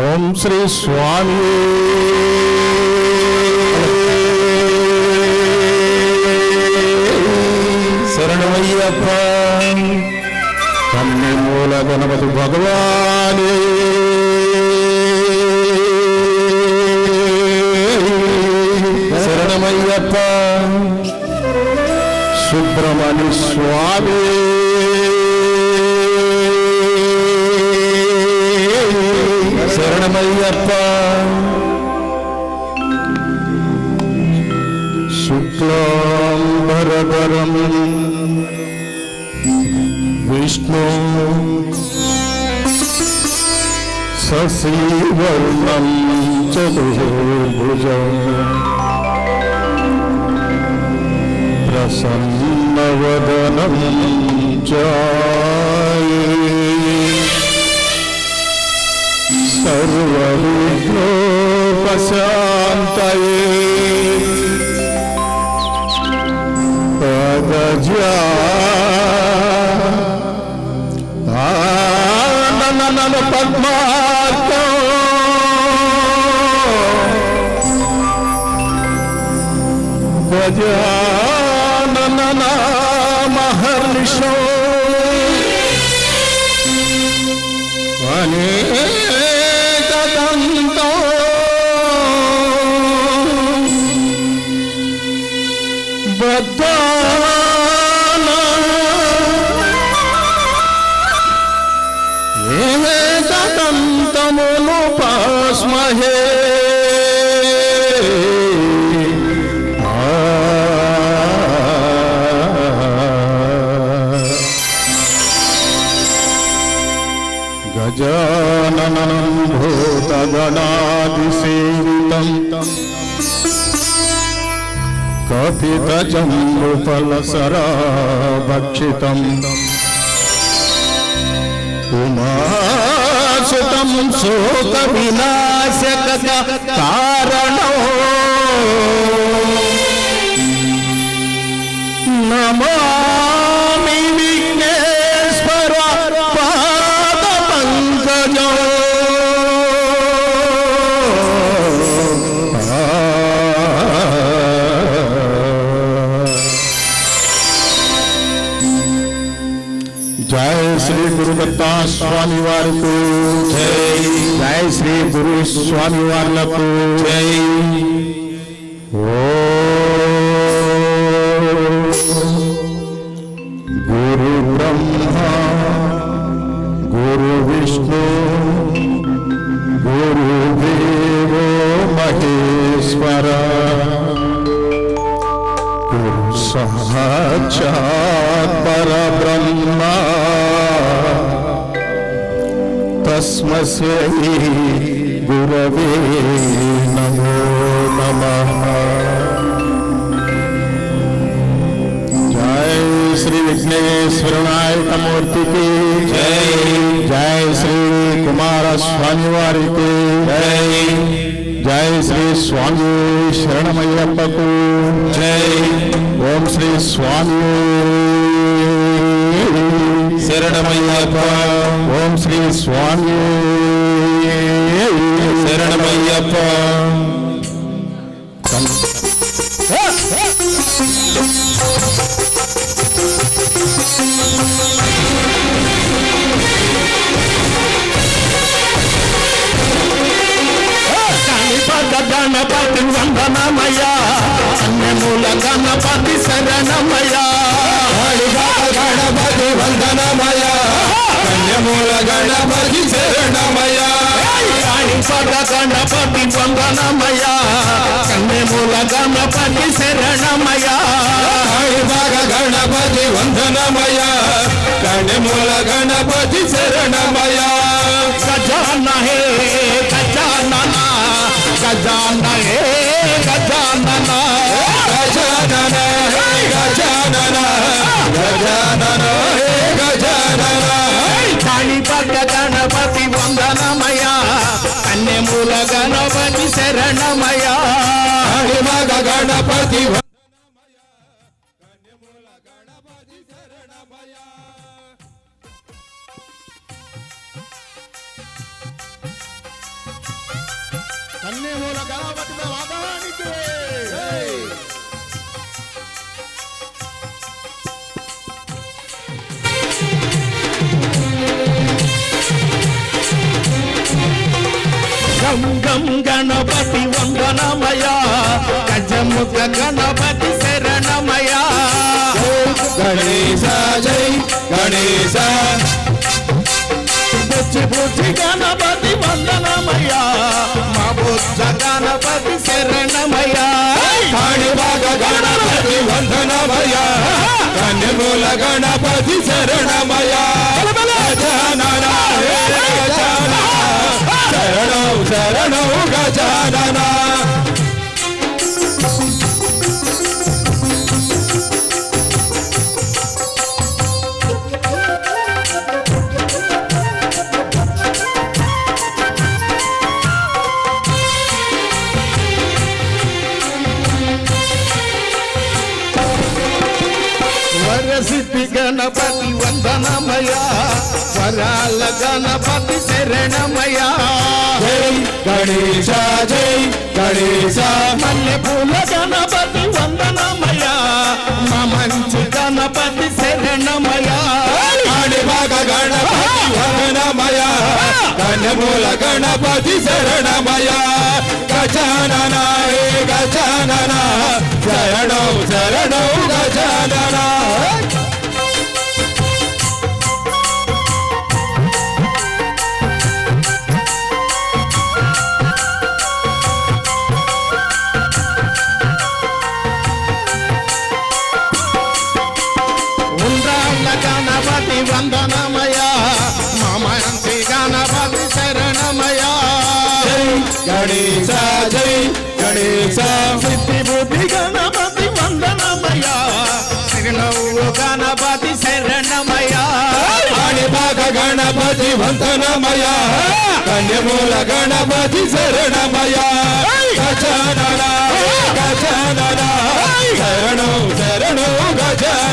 ఓం శ్రీ స్వామి శరణమయ్యప్ప కన్నె మూల గణపతి భగవాని శరణమయ్యప్ప సుబ్రహ్మణ్య शरणमय्यप्पा शुक्लां भरभरं विष्णु शशिवर्णं चतुर्भुजम् प्रसन्नवदनं चाये सर्वविघ्नोपशान्तये पदजा आनन पद्मार्तो गजा పాస్మహే ఆ గజాననం భూతగణాదిసేవితం కపితజంబుఫలసరాభక్షితం शोक विनाशक का कारणों। గురు స్వామి వార్లకు జై గురు బ్రహ్మ గురు విష్ణు గురు దేవో మహేశ్వర గురు సాక్షాత్ పరబ్రహ్మ भगवे नमो नमः। जय श्री विघ्नेश्वरनाय मूर्ति के जय जय श्री कुमार स्वामी वारी की जय जय श्री स्वामी शरणमय्यप्प को जय ओम श्री स्वामी। शरणमय्यप्प। ओम श्री स्वामी। శరణమయ్యప్ప గణపతి వందనమయ అన్నమూల గణపతి శరణమయ్యా. గణపతి వందనమయ కన్యమూల గణపతి శరణమయ్యా. గణపత గణపతి వందనమయ కన్నెమూల గణపతి శరణమయ భాగ గణపతి వందనమయ కన్యమూల గణపతి శరణమయ గజాన హే గజానన గజాన హే గజానన గజానన గజానన గజానన గణపతి శరణమయా గణపతి గణపతి గం గం గణపతి వందనమయ గజముఖ గణపతి శరణమయ. గణేశ జై గణేశ. బుజ్జి బుజ్జి గణపతి వందనమయ మా బుజ్జ గణపతి శరణమయ. కాణిభాగ గణపతి వందనమయ కన్యమూల గణపతి శరణమయ. గజానన శరణం శరణం గజానన వరసిద్ధి గణపతి వందనమయ వరాల గణపతి శరణమయ జై గణేశ జై గణేశ. మల్లె పూల గణపతి వందనమయ మా మంచి గణపతి శరణమయ కాణిభాగ గణపతి వందనమయ కన్యమూల గణపతి శరణమయ గజానన గజానన. శరణం శరణం గజానన. సిద్ధి బుద్ధి గణపతి వందనమయా చిరునవ్వు గణపతి శరణమయ కాణిభాగ గణపతి వందనమయా కన్యమూల గణపతి శరణమయా గజానన గజానన. శరణం శరణం గజానన.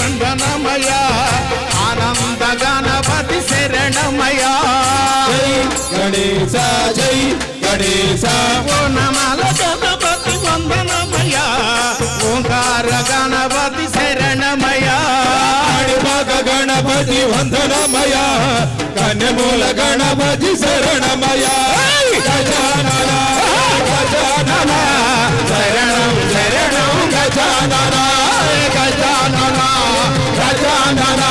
వందనమయా ఆనంద గణపతి శరణమయా జై గణేశ జై గణేశ. నమల గణపతి వందనమయా ఓంకార గణపతి శరణమయా గణపతి వందనమయా కన్యమూల గణపతి శరణమయా గజానన గజానన. శరణం శరణం గజానన. గజానన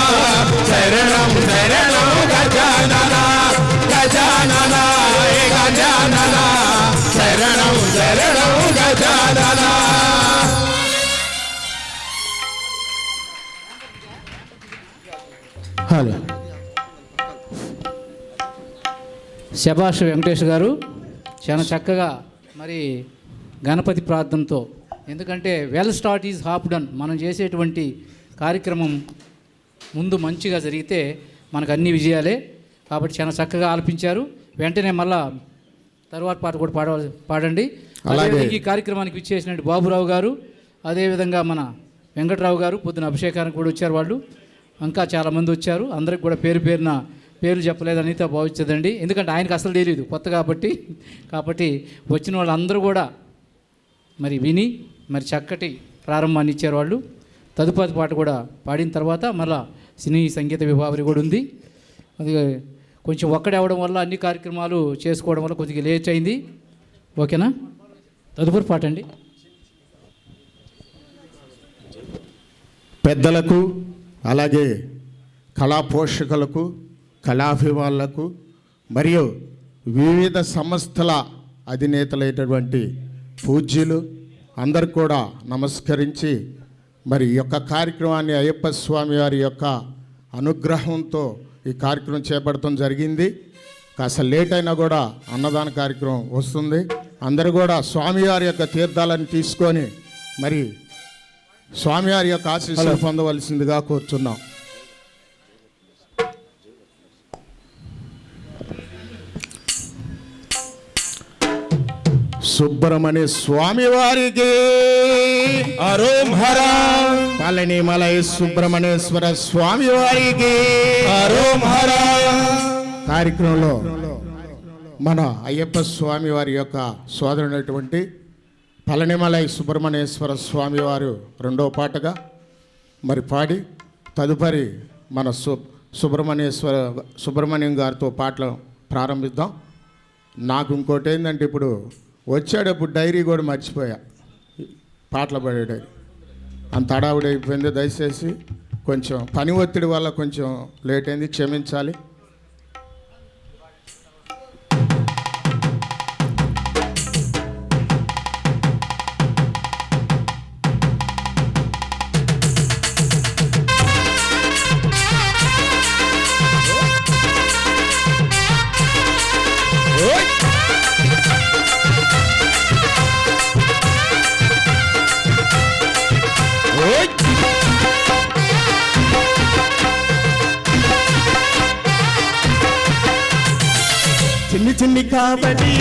శరణం శరణం గజానన గజానన గజానన శరణం శరణం గజానన. హలో. శభాష్ వెంకటేష్ గారు చాలా చక్కగా మరి గణపతి ప్రార్థనతో ఎందుకంటే well start is half done మనం చేసేటువంటి కార్యక్రమం ముందు మంచిగా జరిగితే మనకు అన్ని విజయాలే. కాబట్టి చాలా చక్కగా ఆలపించారు. వెంటనే మళ్ళా తరువాత పాట కూడా పాడ పాడండి. అలాగే. ఈ కార్యక్రమానికి ఇచ్చేసినట్టు బాబురావు గారు అదేవిధంగా మన వెంకట్రావు గారు పొద్దున అభిషేకానికి కూడా వచ్చారు వాళ్ళు. ఇంకా చాలామంది వచ్చారు. అందరికి కూడా పేరు పేరున పేర్లు చెప్పలేదని అయితే భావించదండి. ఎందుకంటే ఆయనకు అసలు తెలియదు కొత్త కాబట్టి. కాబట్టి వచ్చిన వాళ్ళందరూ కూడా మరి విని మరి చక్కటి ప్రారంభాన్ని ఇచ్చారు వాళ్ళు. తదుపరి పాట కూడా పాడిన తర్వాత మళ్ళా సినీ సంగీత విభావరి కూడా ఉంది. అది కొంచెం ఒక్కడే అవడం వల్ల అన్ని కార్యక్రమాలు చేసుకోవడం వల్ల కొద్దిగా లేట్ అయింది. ఓకేనా? తదుపరి పాట అండి. పెద్దలకు అలాగే కళా పోషకులకు కళాభిమానులకు మరియు వివిధ సంస్థల అధినేతలైనటువంటి పూజ్యులు అందరు కూడా నమస్కరించి మరి ఈ యొక్క కార్యక్రమాన్ని అయ్యప్ప స్వామి వారి యొక్క అనుగ్రహంతో ఈ కార్యక్రమం చేపడటం జరిగింది. కాస్త లేట్ అయినా కూడా అన్నదాన కార్యక్రమం వస్తుంది. అందరూ కూడా స్వామివారి యొక్క తీర్థాలను తీసుకొని మరి స్వామివారి యొక్క ఆశీస్సులు పొందవలసిందిగా కోరుచున్నాం. సుబ్రహ్మణ్య స్వామి వారికి. హర పళనిమలై సుబ్రహ్మణ్యేశ్వర స్వామి వారికి. కార్యక్రమంలో మన అయ్యప్ప స్వామి వారి యొక్క సోదరుడైనటువంటి పళనిమలై సుబ్రహ్మణ్యేశ్వర స్వామి వారు రెండో పాటగా మరి పాడి తదుపరి మన సు సుబ్రహ్మణ్యేశ్వర సుబ్రహ్మణ్యం గారితో పాటలు ప్రారంభిద్దాం. నాకు ఇంకోటి ఏంటంటే ఇప్పుడు వచ్చేటప్పుడు డైరీ కూడా మర్చిపోయా. పాటలు పాడే డైరీ అంత అడావుడైపోయింది దయచేసి కొంచెం పని ఒత్తిడి వల్ల కొంచెం లేట్ అయింది. క్షమించాలి. కాబట్టి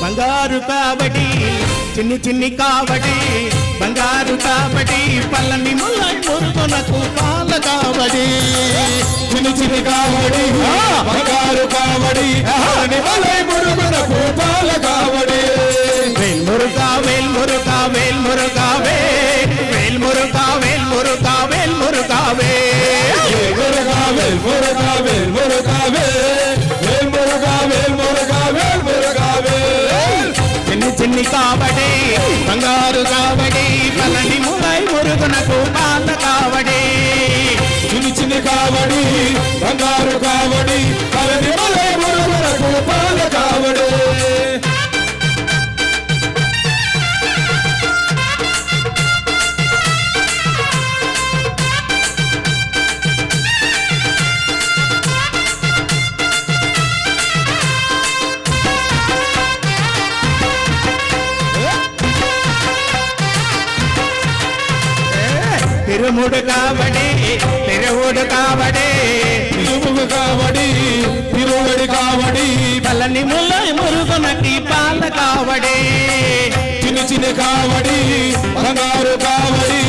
బంగారు కాబట్టి చిన్ని చిన్ని కాబట్టి బంగారు కాబట్టి పల్లని ముళ్ళ మురుగునకు పాల కాబట్టి చిన్ని చిన్ని కాబట్టి బంగారు కాబట్టి మురుగునకు పాల కాబట్టి వేల్ మురుగా వేల్ మురుగా వేల్ మురుగా వేల్ చిన్ని చిన్ని బంగారు కాబడి పలని ములై మురుగునకు పాల కాబడి చిన్న చిన్న కాబడి బంగారు కాబడి పల్లని మురుగునకి పాల కాబడి చిన్న చిన్న కావడి బంగారు కావడి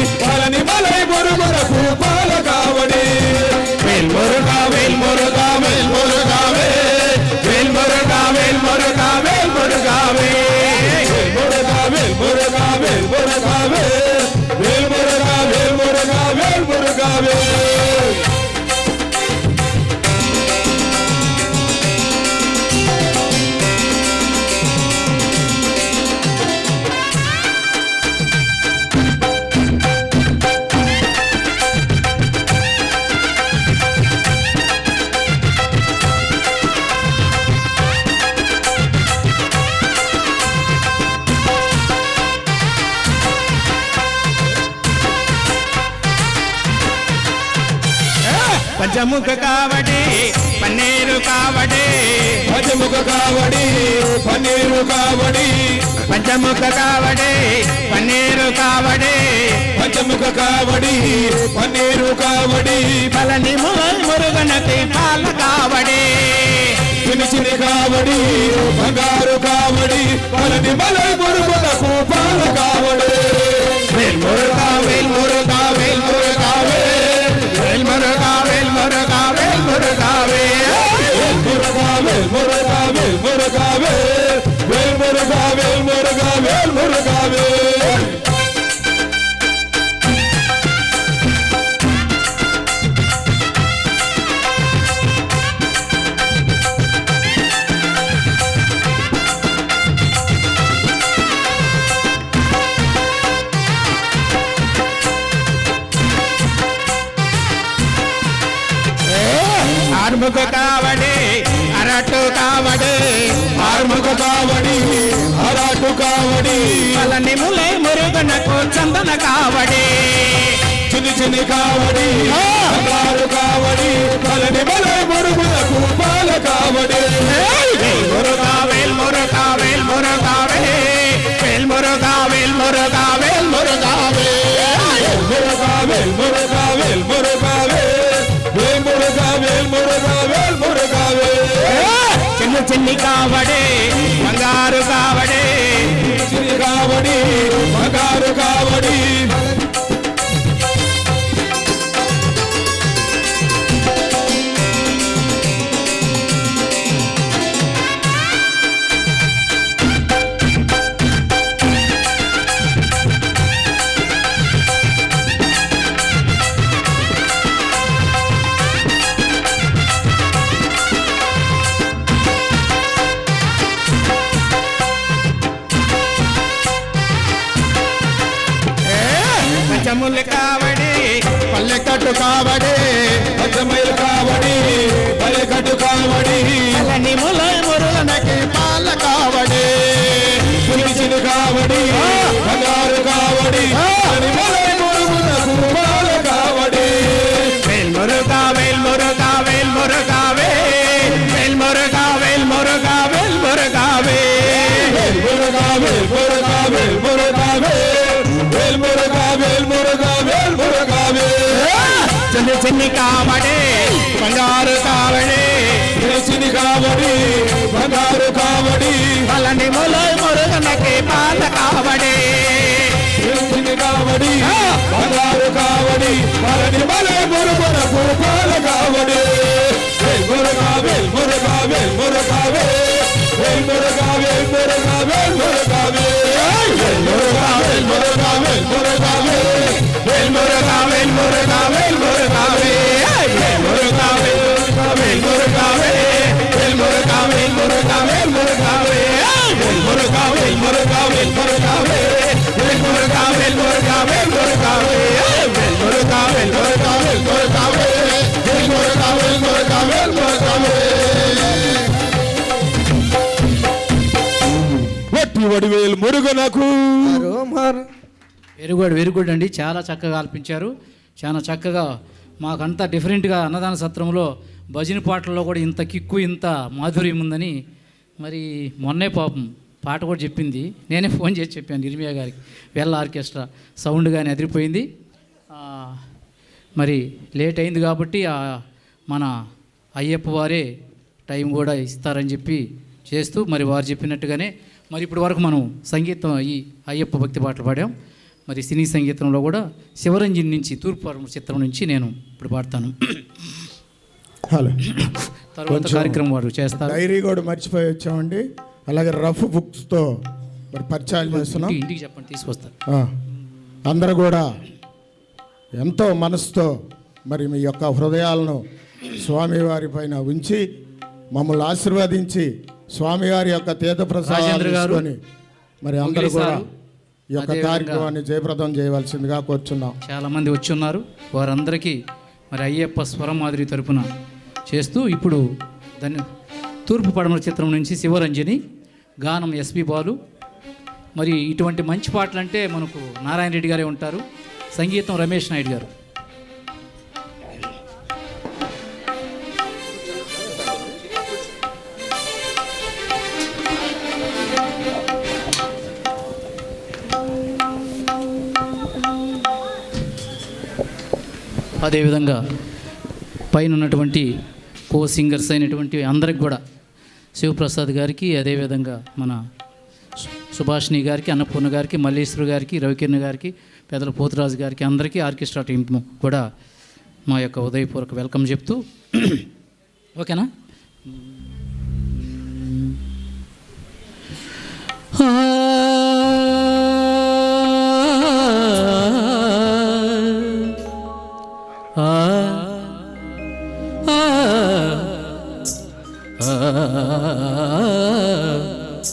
பஞ்சமுக காவடி பன்னீரு காவடி பஞ்சமுக காவடி பன்னீரு காவடி பஞ்சமுக காவடி பன்னீரு காவடி பஞ்சமுக காவடி பன்னீரு காவடி பழனி முதல் முருகனத்தை பால காவடி சின்ன சின்ன காவடி பங்காரு காவடி பழனி மலை ஆறுமுக காவடி அரட்டு காவடி ஆறுமுக காவடி அராட்டு காவடி பழனி முலை முருகனுக்கு சந்தன காவடி. சின்ன சின்ன காவடி ஆறு காவடி பழனி மலை முருகனுக்கு பால காவடி முருகாவேல் முருகாவேல் முருகாவே வேல் முருகாவேல் முருகாவேல் முருகாவே முருகாவேல் முருகா வேல் முருகா வேல் முருகா சின்ன சின்ன காவடே மங்காரு காவடே. சிறு காவடி மங்காரு காவடி. కావడి పల్లెకట్టు కావడి పంచమైలు కావడి పల్లెకట్టు కావడి అలాని ములై మురళనకి పాల కావడి పిలిచిన కావడి బంగారు కావడి బంగారు కావడి అలాంటి ములై మురుగనకి పాల కావడి చిన్ని కావడి బంగారు కావడి అలాంటి మలై మురుగునకు పాల కావడి వేల్మురుగా వేల్మురుగా వేల్మురుగావే వేల్మురుగా వేల్మురుగా వేల్మురుగావే వేల్మురుగా వేల్మురుగా వేల్మురుగావే వేల్మురుగా వేల్మురుగా వేల్మురుగావే వేల్మురుగా వడివేలు మురుగునకు వెరీ గుడ్ వెరీ గుడ్ అండి చాలా చక్కగా ఆలపించారు. చాలా చక్కగా మాకంతా డిఫరెంట్గా అన్నదాన సత్రంలో భజన పాటల్లో కూడా ఇంత కిక్కు ఇంత మాధుర్యం ఉందని మరి మొన్నే పాపం పాట కూడా చెప్పింది. నేనే ఫోన్ చేసి చెప్పాను నిర్మయ గారికి. వెళ్ళ ఆర్కెస్ట్రా. సౌండ్ కానీ అదిరిపోయింది. మరి లేట్ అయింది కాబట్టి మన అయ్యప్ప వారే టైం కూడా ఇస్తారని చెప్పి చేస్తూ మరి వారు చెప్పినట్టుగానే మరి ఇప్పటి వరకు మనం సంగీతం ఈ అయ్యప్ప భక్తి పాటలు పాడాం. మరి సినీ సంగీతంలో కూడా శివరంజన్ నుంచి తూర్పు చిత్రం నుంచి నేను ఇప్పుడు పాడతాను. హలో. తర్వాత కార్యక్రమం వారు చేస్తారు. డైరీ కూడా మర్చిపోయి వచ్చామండి. అలాగే రఫ్ బుక్స్తో మరి పరిచయాలు చేస్తున్నాం. ఇంటికి చెప్పండి తీసుకొస్తారు అందరూ కూడా ఎంతో మనసుతో మరి మీ యొక్క హృదయాలను స్వామివారి పైన ఉంచి మమ్మల్ని ఆశీర్వదించి స్వామివారి యొక్క తీర్థ తీసుకొని మరి అందరూ కూడా ఈ యొక్క కార్యక్రమాన్ని జయప్రదం చేయవలసిందిగా కోరుచున్నాం. చాలామంది వచ్చి ఉన్నారు వారందరికీ మరి అయ్యప్ప స్వరం మాదిరి తరపున చేస్తూ ఇప్పుడు దాన్ని తూర్పు పడమర చిత్రం నుంచి శివరంజని గానం ఎస్పి బాలు. మరి ఇటువంటి మంచి పాటలు అంటే మనకు నారాయణ రెడ్డి గారే ఉంటారు. సంగీతం రమేష్ నాయుడు గారు. అదేవిధంగా పైన ఉన్నటువంటి కో సింగర్స్ అయినటువంటి అందరికి కూడా శివప్రసాద్ గారికి అదేవిధంగా మన సుభాష్ని గారికి అన్నపూర్ణ గారికి మల్లేశ్వరు గారికి రవికిరణ్ గారికి పెదల పోతురాజు గారికి అందరికీ ఆర్కెస్ట్రా టీం కూడా మా యొక్క ఉదయపూర్వక వెల్కమ్ చెప్తూ ఓకేనా? ఆ